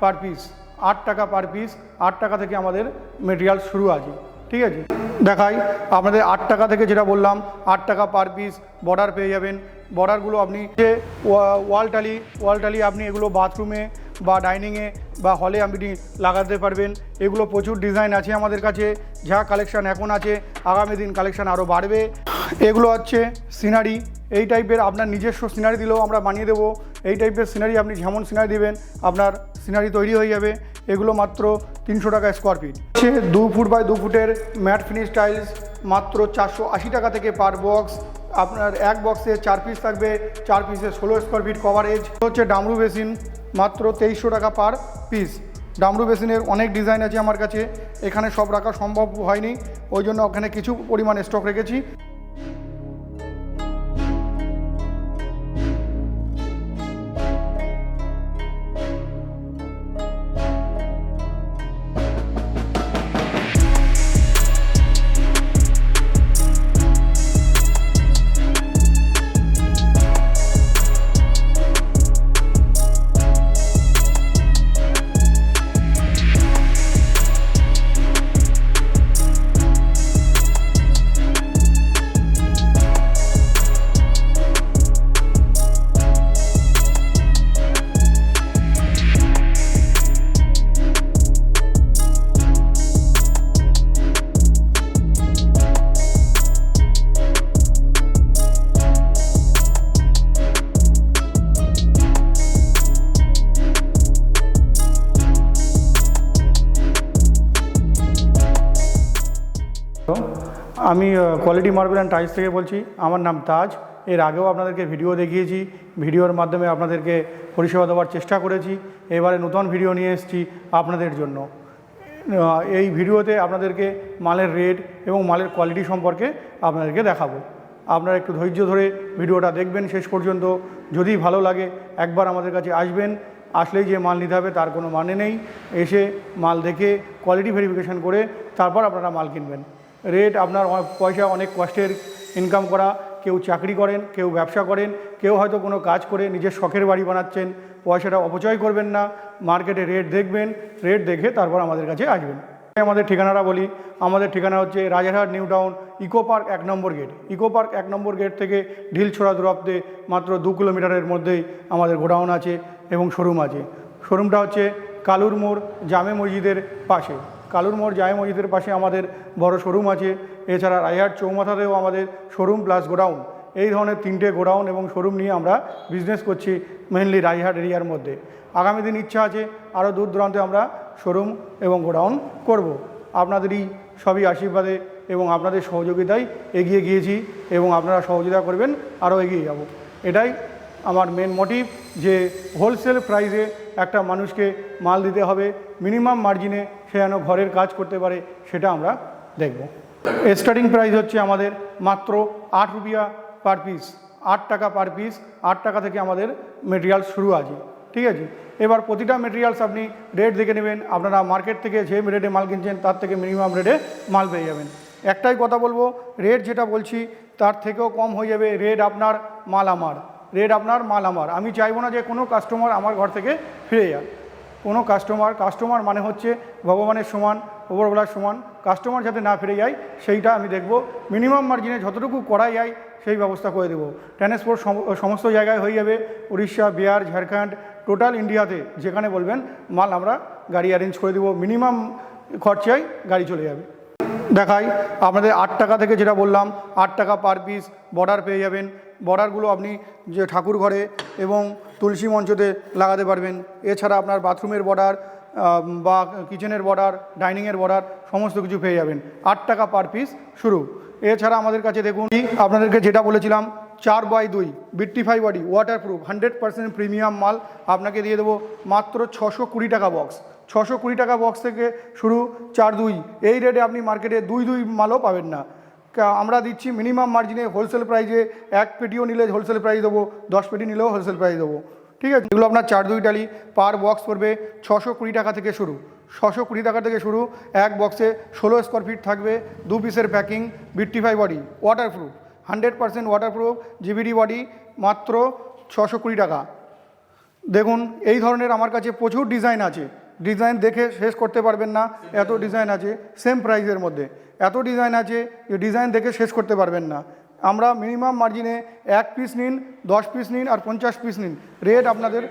Per piece আট টাকা per piece আট টাকা থেকে আমাদের মেটেরিয়াল শুরু আছে, ঠিক আছে? দেখাই, আপনাদের আট টাকা থেকে যেটা বললাম, আট টাকা পার পিস বর্ডার পেয়ে যাবেন। বর্ডারগুলো আপনি যে ওয়া- ওয়াল টালি ওয়াল টালি আপনি এগুলো বাথরুমে বা ডাইনিংয়ে বা হলে আপনি লাগাতে পারবেন। এগুলো প্রচুর ডিজাইন আছে আমাদের কাছে। যা কালেকশান এখন আছে, আগামী দিন কালেকশান আরও বাড়বে। এগুলো হচ্ছে সিনারি এই টাইপের আপনার নিজস্ব সিনারি দিলেও আমরা বানিয়ে দেবো। এই টাইপের সিনারি আপনি যেমন সিনারি দিবেন, আপনার সিনারি তৈরি হয়ে যাবে। এগুলো মাত্র তিনশো টাকা স্কোয়ার ফিট হচ্ছে দু ফুট বাই দু ফুটের ম্যাট ফিনিশ টাইলস মাত্র চারশো আশি টাকা থেকে পার বক্স আপনার এক বক্সে চার পিস থাকবে, চার পিসে ষোলো স্কোয়ার ফিট কভারেজ হচ্ছে ডামরু বেসিন, মাত্র তেইশশো টাকা পার পিস ডামরু বেসিনের অনেক ডিজাইন আছে আমার কাছে। এখানে সব রাখা সম্ভব হয়নি। ওই জন্য ওখানে কিছু পরিমাণ স্টক রেখেছি। আমি কোয়ালিটি মার্বেল অ্যান্ড টাইলস থেকে বলছি। আমার নাম তাজ। এর আগেও আপনাদেরকে ভিডিও দেখিয়েছি। ভিডিওর মাধ্যমে আপনাদেরকে পরিষেবা দেওয়ার চেষ্টা করেছি। এবারে নতুন ভিডিও নিয়ে এসেছি আপনাদের জন্য। এই ভিডিওতে আপনাদেরকে মালের রেট এবং মালের কোয়ালিটি সম্পর্কে আপনাদেরকে দেখাবো। আপনারা একটু ধৈর্য ধরে ভিডিওটা দেখবেন শেষ পর্যন্ত। যদি ভালো লাগে, একবার আমাদের কাছে আসবেন। আসলেই যে মাল নিতে হবে, তার কোনো মানে নেই। এসে মাল দেখে কোয়ালিটি ভেরিফিকেশন করে তারপর আপনারা মাল কিনবেন। রেট আপনার পয়সা অনেক কষ্টের ইনকাম করা, কেউ চাকরি করেন, কেউ ব্যবসা করেন, কেউ হয়তো কোনো কাজ করে নিজের শখের বাড়ি বানাচ্ছেন, পয়সাটা অপচয় করবেন না মার্কেটে রেট দেখবেন রেট দেখে তারপর আমাদের কাছে আসবেন। আমাদের ঠিকানাটা বলি, আমাদের ঠিকানা হচ্ছে Rajarhat, new town, eco park এক নম্বর গেট। ইকো পার্ক এক নম্বর গেট থেকে ঢিলছোড়া দূরত্বে মাত্র দু কিলোমিটারের মধ্যেই আমাদের গোডাউন আছে এবং শোরুম আছে। শোরুমটা হচ্ছে কালুর মোড়, জামে মসজিদের পাশে। কালুর মোড় জায় মসজিদের পাশে আমাদের বড় শোরুম আছে। এছাড়া রায়হাট চৌমাথাতেও আমাদের শোরুম প্লাস গোডাউন। এই ধরনের তিনটে গোডাউন এবং শোরুম নিয়ে আমরা বিজনেস করছি মেনলি রায়হাট এরিয়ার মধ্যে। আগামী দিন ইচ্ছা আছে আরও দূর দূরান্তে আমরা শোরুম এবং গোডাউন করব। আপনাদেরই সবই আশীর্বাদে এবং আপনাদের সহযোগিতায় এগিয়ে গিয়েছি এবং আপনারা সহযোগিতা করবেন আরও এগিয়ে যাব। এটাই আমার মেন মোটিভ যে হোলসেল প্রাইসে একটা মানুষকে মাল দিতে হবে মিনিমাম মার্জিনে সে যেন ঘরের কাজ করতে পারে, সেটা আমরা দেখব। স্টার্টিং প্রাইস হচ্ছে আমাদের মাত্র আট রুপিয়া পার পিস আট টাকা পার পিস আট টাকা থেকে আমাদের মেটেরিয়াল শুরু আছে, ঠিক আছে? এবার প্রতিটা মেটেরিয়ালস আপনি রেট দেখে নেবেন, আপনারা মার্কেট থেকে যে রেটে মাল কিনছেন, তার থেকে মিনিমাম রেটে মাল পেয়ে যাবেন। একটাই কথা বলব রেট যেটা বলছি, তার থেকেও কম হয়ে যাবে রেট আপনার মাল আমার রেট আপনার মাল আমার। আমি চাইব না যে কোনো কাস্টমার আমার ঘর থেকে ফিরে যাক। কোনো কাস্টমার কাস্টমার মানে হচ্ছে ভগবানের সমান ওপরবেলার সমান। কাস্টমার যাতে না ফিরে যায়, সেইটা আমি দেখব। মিনিমাম মার্জিনে যতটুকু করা যায়, সেই ব্যবস্থা করে দেবো। ট্রান্সপোর্ট সমস্ত জায়গায় হয়ে যাবে। উড়িষ্যা, বিহার, ঝাড়খণ্ড টোটাল ইন্ডিয়াতে যেখানে বলবেন, মাল আমরা গাড়ি অ্যারেঞ্জ করে দেবো। মিনিমাম খরচায় গাড়ি চলে যাবে। দেখাই। আপনাদের আট টাকা থেকে যেটা বললাম, আট টাকা পার পিস বর্ডার পেয়ে যাবেন। বর্ডারগুলো আপনি যে ঠাকুর ঘরে এবং তুলসী মঞ্চতে লাগাতে পারবেন। এছাড়া আপনার বাথরুমের বর্ডার বা কিচেনের বর্ডার ডাইনিংয়ের বর্ডার সমস্ত কিছু পেয়ে যাবেন। আট টাকা পার পিস শুরু। এছাড়া আমাদের কাছে দেখুন, আপনাদেরকে যেটা বলেছিলাম, চার বাই দুই বিট্টিফাই body water proof hundred percent premium মাল। আপনাকে দিয়ে দেবো মাত্র ছশো কুড়ি টাকা বক্স ছশো কুড়ি টাকা বক্স থেকে শুরু চার দুই। এই রেটে আপনি মার্কেটে দুই দুই মালও পাবেন না। আমরা দিচ্ছি মিনিমাম মার্জিনে হোলসেল প্রাইসে এক পেটিও নিলে হোলসেল প্রাইস দেবো, দশ পেটি নিলেও হোলসেল প্রাইস দেবো। ঠিক আছে? এগুলো আপনার চার দুই টালি পার বক্স পড়বে ছশো কুড়ি টাকা থেকে শুরু। ছশো কুড়ি টাকা থেকে শুরু, এক বক্সে ষোলো স্কোয়ার ফিট থাকবে, দু পিসের packing বিট্টিফাই body water proof hundred percent water proof GBD body মাত্র ছশো কুড়ি টাকা। দেখুন, এই ধরনের আমার কাছে প্রচুর ডিজাইন আছে। ডিজাইন দেখে শেষ করতে পারবেন না, এত ডিজাইন আছে সেম প্রাইসের মধ্যে। এত ডিজাইন আছে যে ডিজাইন দেখে শেষ করতে পারবেন না। আমরা মিনিমাম মার্জিনে এক পিস নিন, দশ পিস নিন আর পঞ্চাশ পিস নিন। রেট আপনাদের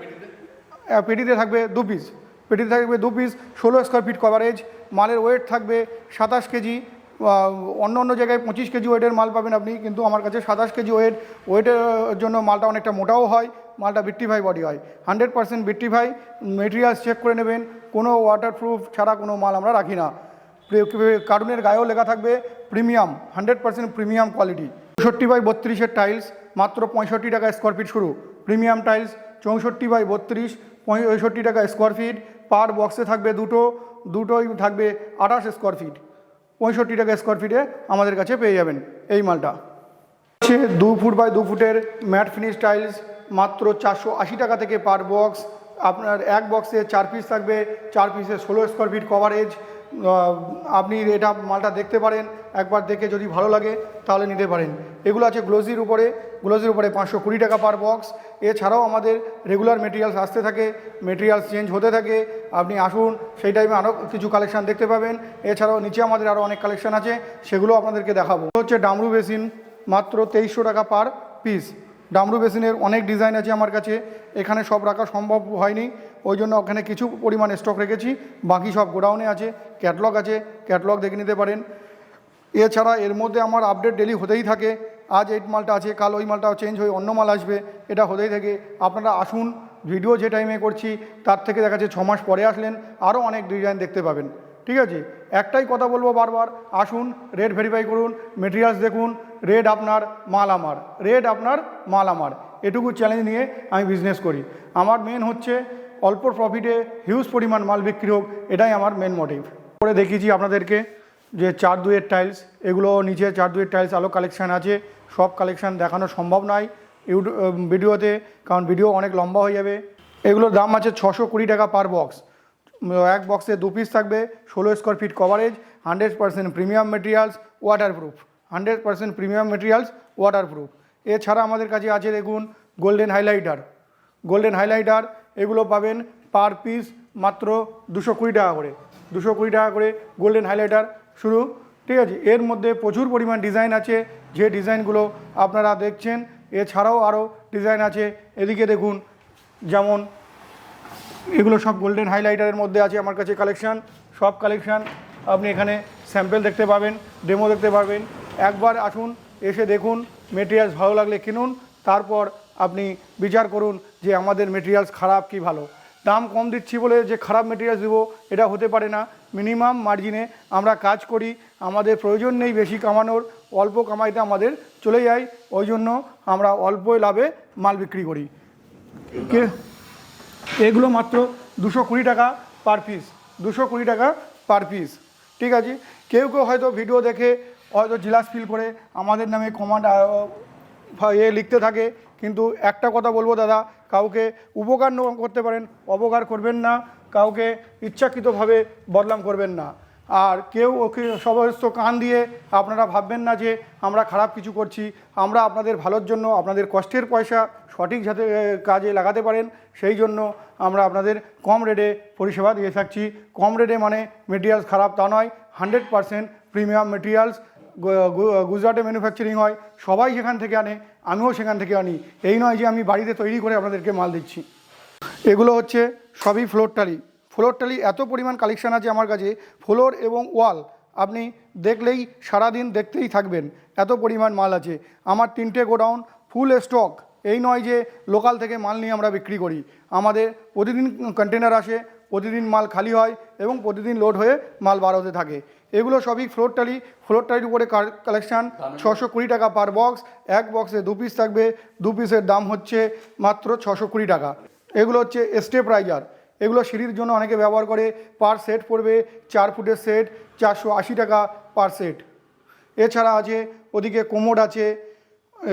পেটিতে থাকবে দু পিস পেটিতে থাকবে দু পিস ষোলো স্কোয়ার ফিট কভারেজ মালের ওয়েট থাকবে সাতাশ কেজি অন্য অন্য জায়গায় পঁচিশ কেজি ওয়েটের মাল পাবেন আপনি, কিন্তু আমার কাছে সাতাশ কেজি ওয়েট ওয়েটের জন্য মালটা অনেকটা মোটাও হয় মালটা বিট্টিফাই বডি হয়। হান্ড্রেড পার্সেন্ট বিট্টিফাই মেটেরিয়ালস চেক করে নেবেন, কোনো ওয়াটারপ্রুফ ছাড়া কোনো মাল আমরা রাখি না। কার্টুনের গায়েও লেখা থাকবে premium hundred percent premium quality চৌষট্টি বাই বত্রিশের টাইলস মাত্র পঁয়ষট্টি টাকা স্কোয়ার ফিট শুরু। প্রিমিয়াম টাইলস চৌষট্টি বাই বত্রিশ, পঁয়ষট্টি টাকা স্কোয়ার ফিট পার বক্সে থাকবে দুটো, দুটোই থাকবে আঠাশ স্কোয়ার ফিট পঁয়ষট্টি টাকা স্কোয়ার ফিটে আমাদের কাছে পেয়ে যাবেন এই মালটা। হচ্ছে দু ফুট বাই দু ফুটের ম্যাট ফিনিশ টাইলস মাত্র চারশো আশি টাকা থেকে পার বক্স আপনার এক বক্সে চার পিস থাকবে। চার পিসে ষোলো স্কোয়ার ফিট কভারেজ আপনি এটা মালটা দেখতে পারেন, একবার দেখে যদি ভালো লাগে, তাহলে নিতে পারেন। এগুলো আছে গ্লোজির উপরে গ্লোজির উপরে পাঁচশো কুড়ি টাকা পার বক্স এছাড়াও আমাদের রেগুলার মেটেরিয়ালস আসতে থাকে মেটেরিয়ালস চেঞ্জ হতে থাকে। আপনি আসুন, সেই টাইমে আরও কিছু কালেকশন দেখতে পাবেন। এছাড়াও নিচে আমাদের আরও অনেক কালেকশন আছে, সেগুলো আপনাদেরকে দেখাবো। হচ্ছে ডামরু বেসিন মাত্র তেইশশো টাকা পার পিস ডামরু বেসিনের অনেক ডিজাইন আছে আমার কাছে। এখানে সব রাখা সম্ভব হয়নি। ওই জন্য ওখানে কিছু পরিমাণ স্টক রেখেছি। বাকি সব গোডাউনে আছে ক্যাটলগ আছে ক্যাটলগ দেখে নিতে পারেন। এছাড়া এর মধ্যে আমার আপডেট ডেলি হতেই থাকে। আজ এই মালটা আছে, কাল ওই মালটা চেঞ্জ হয়ে অন্য মাল আসবে, এটা হতেই থাকে। আপনারা আসুন ভিডিও যে টাইমে করছি, তার থেকে দেখা যাচ্ছে ছ মাস পরে আসলেন আরও অনেক ডিজাইন দেখতে পাবেন। ঠিক আছে? একটাই কথা বলব বারবার, আসুন রেট ভেরিফাই করুন মেটেরিয়ালস দেখুন রেট আপনার মাল আমার রেট আপনার মাল আমার, এটুকু চ্যালেঞ্জ নিয়ে আমি বিজনেস করি। আমার মেন হচ্ছে অল্প প্রফিটে হিউজ পরিমাণ মাল বিক্রি হোক, এটাই আমার মেন মোটিভ করে দেখিয়েছি আপনাদেরকে যে চার দুয়ের টাইলস এগুলো নিচে চার দুয়ের টাইলস আলো কালেকশান আছে, সব কালেকশান দেখানো সম্ভব নয়। ইউটিউব ভিডিওতে, কারণ ভিডিও অনেক লম্বা হয়ে যাবে। এগুলোর দাম আছে ছশো কুড়ি টাকা পার বক্স এক বক্সে দু পিস থাকবে, ষোলো square feet coverage hundred percent premium materials waterproof hundred percent premium materials waterproof এছাড়া আমাদের কাছে আছে দেখুন গোল্ডেন হাইলাইটার গোল্ডেন হাইলাইটার এগুলো পাবেন পার পিস মাত্র দুশো কুড়ি টাকা করে। দুশো কুড়ি টাকা করে গোল্ডেন হাইলাইটার শুরু। ঠিক আছে, এর মধ্যে প্রচুর পরিমাণ ডিজাইন আছে। যে ডিজাইনগুলো আপনারা দেখছেন, এছাড়াও আরও ডিজাইন আছে। এদিকে দেখুন, যেমন এগুলো সব গোল্ডেন হাইলাইটারের মধ্যে আছে আমার কাছে কালেকশান সব কালেকশান আপনি এখানে স্যাম্পেল দেখতে পাবেন ডেমো দেখতে পাবেন একবার আসুন এসে দেখুন মেটেরিয়ালস ভালো লাগলে কিনুন তারপর আপনি বিচার করুন যে আমাদের মেটেরিয়ালস খারাপ কি ভালো। দাম কম দিচ্ছি বলে যে খারাপ মেটেরিয়ালস দেবো এটা হতে পারে না। মিনিমাম মার্জিনে আমরা কাজ করি আমাদের প্রয়োজন নেই বেশি কামানোর অল্প কামাইতে আমাদের চলে যায় ওই জন্য আমরা অল্পই লাভে মাল বিক্রি করি। কে এগুলো মাত্র দুশো কুড়ি টাকা পার পিস দুশো কুড়ি টাকা পার পিস ঠিক আছে? কেউ কেউ হয়তো ভিডিও দেখে, হয়তো জিলাস ফিল করে, আমাদের নামে কমান্ড এ লিখতে থাকে। কিন্তু একটা কথা বলব দাদা, কাউকে উপকার করতে পারেন, অপকার করবেন না, কাউকে ইচ্ছাকৃতভাবে বদনাম করবেন না। আর কেউ ওকে সমস্ত কান দিয়ে আপনারা ভাববেন না যে আমরা খারাপ কিছু করছি, আমরা আপনাদের ভালোর জন্য, আপনাদের কষ্টের পয়সা সঠিক যাতে কাজে লাগাতে পারেন, সেই জন্য আমরা আপনাদের কম রেটে পরিষেবা দিয়ে থাকছি। কম রেটে মানে মেটেরিয়ালস খারাপ তা নয় হান্ড্রেড পারসেন্ট প্রিমিয়াম মেটেরিয়ালস গুজরাটে ম্যানুফ্যাকচারিং হয়, সবাই সেখান থেকে আনে, আমিও সেখান থেকে আনি। এই নয় যে আমি বাড়িতে তৈরি করে আপনাদেরকে মাল দিচ্ছি। এগুলো হচ্ছে সবই ফ্লোর টালি ফ্লোর টালি এত পরিমাণ কালেকশান আছে আমার কাছে ফ্লোর এবং ওয়াল আপনি দেখলেই সারাদিন দেখতেই থাকবেন এত পরিমাণ মাল আছে। আমার তিনটে গোডাউন ফুল স্টক এই নয় যে লোকাল থেকে মাল নিয়ে আমরা বিক্রি করি। আমাদের প্রতিদিন কন্টেনার আসে প্রতিদিন মাল খালি হয় এবং প্রতিদিন লোড হয়ে মাল বার হতে থাকে। এগুলো সবই ফ্লোর টালি ফ্লোর টালির উপরে কালেকশান ছশো কুড়ি টাকা পার বক্স এক বক্সে দু পিস থাকবে দু পিসের দাম হচ্ছে মাত্র ছশো কুড়ি টাকা। এগুলো হচ্ছে স্টেপ রাইজার এগুলো সিঁড়ির জন্য অনেকে ব্যবহার করে পার সেট পড়বে, চার ফুটের সেট, চারশো আশি টাকা পার সেট। এছাড়া আছে, ওদিকে কোমোড আছে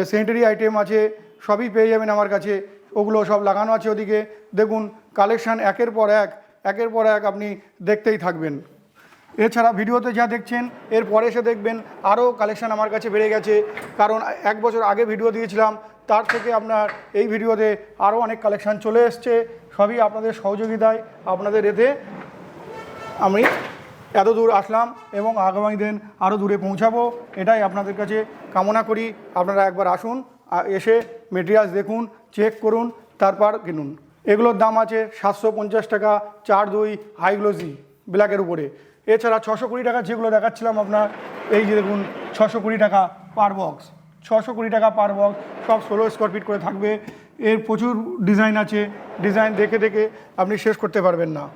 স্যানিটারি আইটেম আছে, সবই পেয়ে যাবেন আমার কাছে। ওগুলো সব লাগানো আছে ওদিকে। দেখুন, কালেকশান একের পর এক, একের পর এক আপনি দেখতেই থাকবেন। এছাড়া ভিডিওতে যা দেখছেন, এর পরে এসে দেখবেন আরও কালেকশান আমার কাছে বেড়ে গেছে। কারণ এক বছর আগে ভিডিও দিয়েছিলাম, তার থেকে আপনার এই ভিডিওতে আরও অনেক কালেকশান চলে এসছে। সবই আপনাদের সহযোগিতায় আপনাদের এতে আমি এত দূর আসলাম এবং আগামী দিন আরও দূরে পৌঁছাবো। এটাই আপনাদের কাছে কামনা করি। আপনারা একবার আসুন এসে মেটেরিয়ালস দেখুন চেক করুন, তারপর কিনুন। এগুলোর দাম আছে সাতশো পঞ্চাশ টাকা, চার দুই হাইগ্লোজি ব্ল্যাকের উপরে। এছাড়া ছশো কুড়ি টাকা যেগুলো দেখাচ্ছিলাম আপনার, এই যে দেখুন, ছশো কুড়ি টাকা পার বক্স ছশো কুড়ি টাকা পার বক্স সব ষোলো স্কোয়ার ফিট করে থাকবে। এর প্রচুর ডিজাইন আছে, ডিজাইন দেখে দেখে আপনি শেষ করতে পারবেন না।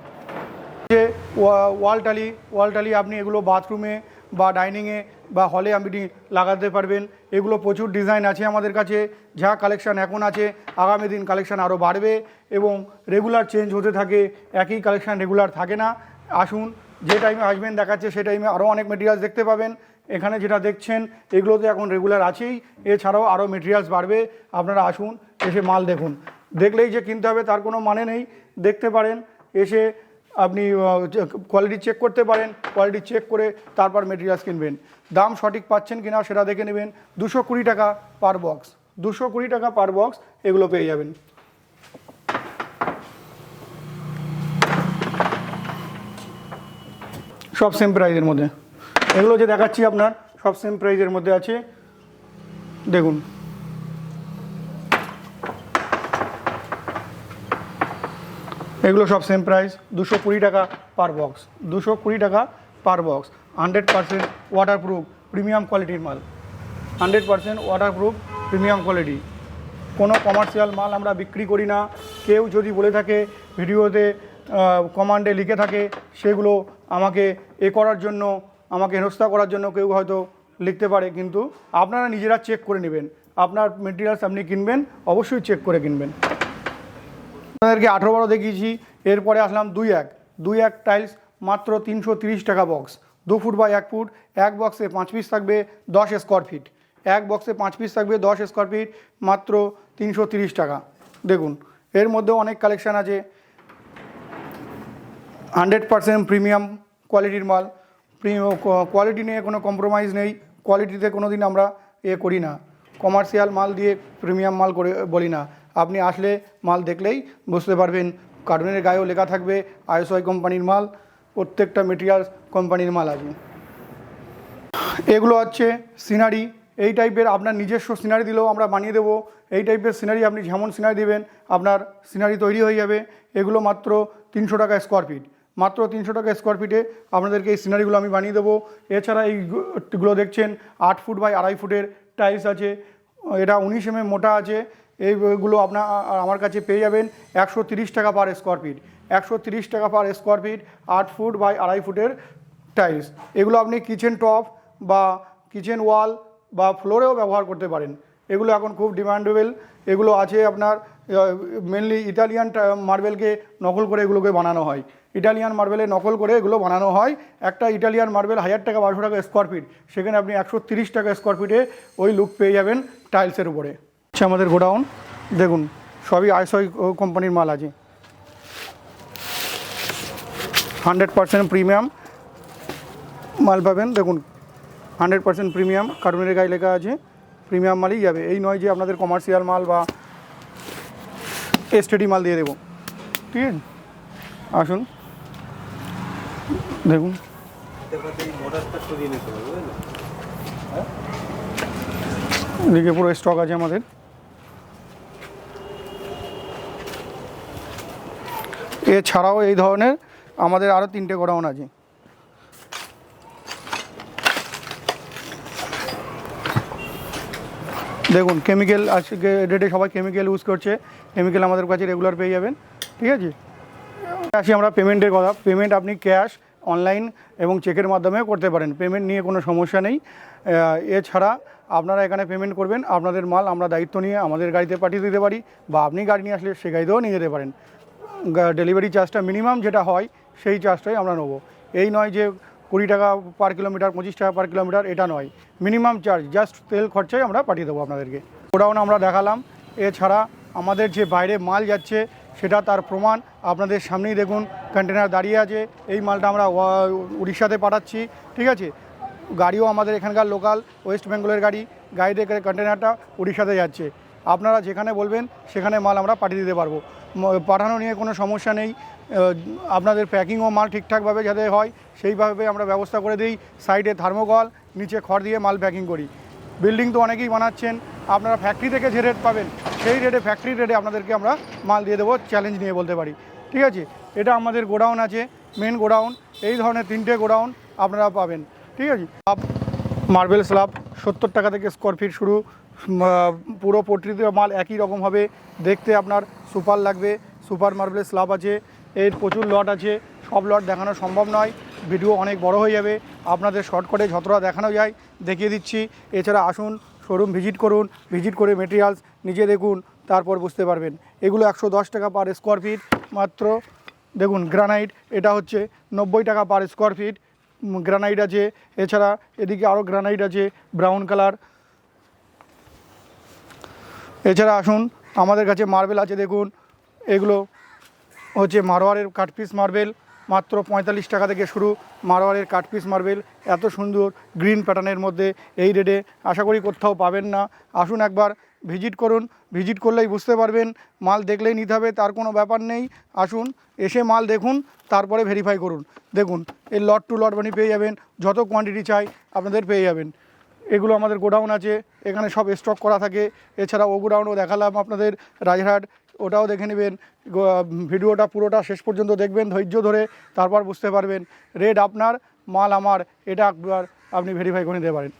যে ওয়া- ওয়াল টালি ওয়াল টালি আপনি এগুলো বাথরুমে বা ডাইনিংয়ে বা হলে আপনি লাগাতে পারবেন। এগুলো প্রচুর ডিজাইন আছে আমাদের কাছে, যা কালেকশান এখন আছে, আগামী দিন কালেকশান আরও বাড়বে এবং রেগুলার চেঞ্জ হতে থাকে, একই কালেকশান রেগুলার থাকে না। আসুন, যে টাইমে আসবেন দেখাচ্ছে সেই টাইমে আরও অনেক মেটেরিয়ালস দেখতে পাবেন। এখানে যেটা দেখছেন, এগুলোতে এখন রেগুলার আছেই। এছাড়াও আরও মেটেরিয়ালস বাড়বে। আপনারা আসুন, এসে মাল দেখুন। দেখলেই যে কিনতে হবে, তার কোনো মানে নেই। দেখতে পারেন, এসে আপনি কোয়ালিটি চেক করতে পারেন কোয়ালিটি চেক করে তারপর মেটেরিয়ালস কিনবেন। দাম সঠিক পাচ্ছেন কিনা সেটা দেখে নেবেন। দুশো কুড়ি টাকা পার বক্স দুশো কুড়ি টাকা পার বক্স এগুলো পেয়ে যাবেন। সব সেম প্রাইজের মধ্যে। এগুলো যে দেখাচ্ছি আপনার, সব সেম প্রাইজের মধ্যে আছে। দেখুন। এগুলো সব সেম প্রাইস দুশো কুড়ি টাকা পার বক্স দুশো কুড়ি টাকা per box hundred percent waterproof premium কোয়ালিটির মাল। Hundred percent waterproof premium quality কোনো কমার্শিয়াল মাল আমরা বিক্রি করি না। কেউ যদি বলে থাকে, ভিডিওতে কমান্ডে লিখে থাকে, সেগুলো আমাকে এ করার জন্য আমাকে হেনস্থা করার জন্য কেউ হয়তো লিখতে পারে, কিন্তু আপনারা নিজেরা চেক করে নেবেন। আপনার মেটেরিয়ালস আপনি কিনবেন, অবশ্যই চেক করে কিনবেন। আপনাদেরকে আঠেরো বারো দেখিয়েছি, এরপরে আসলাম দুই এক। দুই এক টাইলস মাত্র তিনশো টাকা বক্স দু ফুট বা এক ফুট এক বক্সে পাঁচ পিস থাকবে দশ স্কোয়ার ফিট এক বক্সে পাঁচ পিস থাকবে দশ স্কোয়ার ফিট মাত্র তিনশো টাকা। দেখুন, এর মধ্যেও অনেক কালেকশান আছে। হান্ড্রেড পারসেন্ট প্রিমিয়াম কোয়ালিটির মাল। কোয়ালিটি নিয়ে কোনো কম্প্রোমাইজ নেই। কোয়ালিটিতে কোনো দিন আমরা এ করি না। কমার্শিয়াল মাল দিয়ে প্রিমিয়াম মাল করে, বলি না। আপনি আসলে মাল দেখলেই বুঝতে পারবেন। কার্টুনের গায়েও লেখা থাকবে আইএসআই কোম্পানির মাল, প্রত্যেকটা মেটেরিয়ালস কোম্পানির মাল আছে। এগুলো হচ্ছে সিনারি এই টাইপের আপনার নিজস্ব সিনারি দিলেও আমরা বানিয়ে দেবো। এই টাইপের সিনারি আপনি যেমন সিনারি দেবেন, আপনার সিনারি তৈরি হয়ে যাবে। এগুলো মাত্র তিনশো টাকা স্কোয়ার ফিট মাত্র তিনশো টাকা স্কোয়ার ফিটে আপনাদেরকে এই সিনারিগুলো আমি বানিয়ে দেবো। এছাড়া এইগুলো দেখছেন, আট ফুট বাই আড়াই ফুটের টাইলস আছে। এটা উনিশ এম মোটা আছে। এইগুলো আপনার আমার কাছে পেয়ে যাবেন একশো টাকা পার স্কোয়ার ফিট একশো টাকা পার স্কোয়ার ফিট আট ফুট বাই আড়াই ফুটের টাইলস এগুলো আপনি কিচেন টপ বা কিচেন ওয়াল বা ফ্লোরেও ব্যবহার করতে পারেন। এগুলো এখন খুব ডিমান্ডেবল এগুলো আছে আপনার মেনলি ইটালিয়ান মার্বেলকে নকল করে এগুলোকে বানানো হয়। ইটালিয়ান মার্বেলে নকল করে এগুলো বানানো হয়। একটা ইটালিয়ান মার্বেল হাজার টাকা, বারোশো টাকা স্কোয়ার ফিট সেখানে আপনি একশো তিরিশ টাকা স্কোয়ার ফিটে ওই লুক পেয়ে যাবেন টাইলসের উপরে। আচ্ছা আমাদের গোডাউন। দেখুন, সবই আইসই কোম্পানির মাল আছে। হান্ড্রেড পারসেন্ট প্রিমিয়াম মাল পাবেন। দেখুন, হান্ড্রেড পার্সেন্ট প্রিমিয়াম। কার্টুনের গায়ে লেখা আছে, প্রিমিয়াম মালই যাবে। এই নয় যে আপনাদের কমার্শিয়াল মাল বা এসটিডি মাল দিয়ে দেবো। ঠিক আছে? আসুন। দেখুন। এদিকে পুরো স্টক আছে আমাদের। এছাড়াও এই ধরনের আমাদের আরও তিনটে গোডাউন আছে। দেখুন কেমিক্যাল আজকে ডেটে সবাই কেমিক্যাল ইউজ করছে। কেমিক্যাল আমাদের কাছে রেগুলার পেয়ে যাবেন, ঠিক আছে? আসি আমরা পেমেন্টের কথা। পেমেন্ট আপনি ক্যাশ অনলাইন এবং চেকের মাধ্যমে করতে পারেন। পেমেন্ট নিয়ে কোনো সমস্যা নেই। এছাড়া আপনারা এখানে পেমেন্ট করবেন। আপনাদের মাল আমরা দায়িত্ব নিয়ে আমাদের গাড়িতে পাঠিয়ে দিতে পারি বা আপনি গাড়ি নিয়ে আসলে সে গাড়িতেও নিয়ে যেতে পারেন। ডেলিভারি চার্জটা মিনিমাম যেটা হয় সেই চার্জটাই আমরা নেব। এই নয় যে কুড়ি টাকা পার কিলোমিটার পঁচিশ টাকা পার কিলোমিটার এটা নয়। মিনিমাম চার্জ জাস্ট তেল খরচাই আমরা পাঠিয়ে দেবো আপনাদেরকে। গোডাউন আমরা দেখালাম। এছাড়া আমাদের যে বাইরে মাল যাচ্ছে সেটা তার প্রমাণ। আপনাদের সামনেই দেখুন কন্টেনার দাঁড়িয়ে আছে। এই মালটা আমরা উড়িষ্যাতে পাঠাচ্ছি, ঠিক আছে? গাড়িও আমাদের এখানকার লোকাল ওয়েস্ট বেঙ্গলের গাড়ি। গাড়িতে করে কন্টেনারটা উড়িষ্যাতে যাচ্ছে। আপনারা যেখানে বলবেন, সেখানে মাল আমরা পাঠিয়ে দিতে পারব। পাঠানো নিয়ে কোনো সমস্যা নেই। আপনাদের প্যাকিংও মাল ঠিকঠাকভাবে যাতে হয়, সেইভাবে আমরা ব্যবস্থা করে দিই। সাইডে থার্মোকল, নিচে খড় দিয়ে মাল প্যাকিং করি। বিল্ডিং তো অনেকেই বানাচ্ছেন। আপনারা ফ্যাক্টরি থেকে যে রেট পাবেন সেই রেটে ফ্যাক্টরি রেটে আপনাদেরকে আমরা মাল দিয়ে দেবো চ্যালেঞ্জ নিয়ে বলতে পারি। ঠিক আছে? এটা আমাদের গোডাউন আছে মেন গোডাউন। এই ধরনের তিনটে গোডাউন আপনারা পাবেন। ঠিক আছে? মার্বেল স্ল্যাব সত্তর টাকা থেকে স্কোয়ার ফিট শুরু। পুরো পট্রিতে মাল একই রকম হবে। দেখতে আপনার সুপার লাগবে। সুপার মার্বেল স্ল্যাব আছে। এর প্রচুর লট আছে। সব লট দেখানো সম্ভব নয়। ভিডিও অনেক বড় হয়ে যাবে। আপনাদের শর্টকাটে যতটা দেখানো যায়, দেখিয়ে দিচ্ছি। এছাড়া আসুন শোরুম ভিজিট করুন, ভিজিট করে মেটেরিয়ালস নিজে দেখুন, তারপর বুঝতে পারবেন। এগুলো একশো দশ টাকা পার স্কোয়ার ফিট মাত্র, দেখুন গ্রানাইট এটা হচ্ছে নব্বই টাকা পার স্কোয়ার ফিট গ্রানাইট আছে। এছাড়া এদিকে আরও গ্রানাইট আছে ব্রাউন কালার এছাড়া আসুন, আমাদের কাছে মার্বেল আছে, দেখুন। এগুলো হচ্ছে মারোয়ারের কাঠপিস মার্বেল মাত্র পঁয়তাল্লিশ টাকা থেকে শুরু মারোয়ারের কাঠপিস মার্বেল, এত সুন্দর গ্রিন প্যাটার্নের মধ্যে এই রেটে আশা করি কোথাও পাবেন না। আসুন একবার ভিজিট করুন। ভিজিট করলেই বুঝতে পারবেন, মাল দেখলেই নিতে হবে, তার কোনো ব্যাপার নেই। আসুন, এসে মাল দেখুন, তারপরে ভেরিফাই করুন। দেখুন, এই লট টু লট বানি পেয়ে যাবেন, যত কোয়ান্টিটি চাই আপনাদের পেয়ে যাবেন। এগুলো আমাদের গোডাউন আছে, এখানে সব স্টক করা থাকে। এছাড়া ও গোডাউনও দেখালাম আপনাদের রাজহাট ওটাও দেখে নেবেন। ভিডিওটা পুরোটা শেষ পর্যন্ত দেখবেন, ধৈর্য ধরে তারপর বুঝতে পারবেন। রেট আপনার, মাল আমার, এটা একবার আপনি ভেরিফাই করে নিতে পারেন।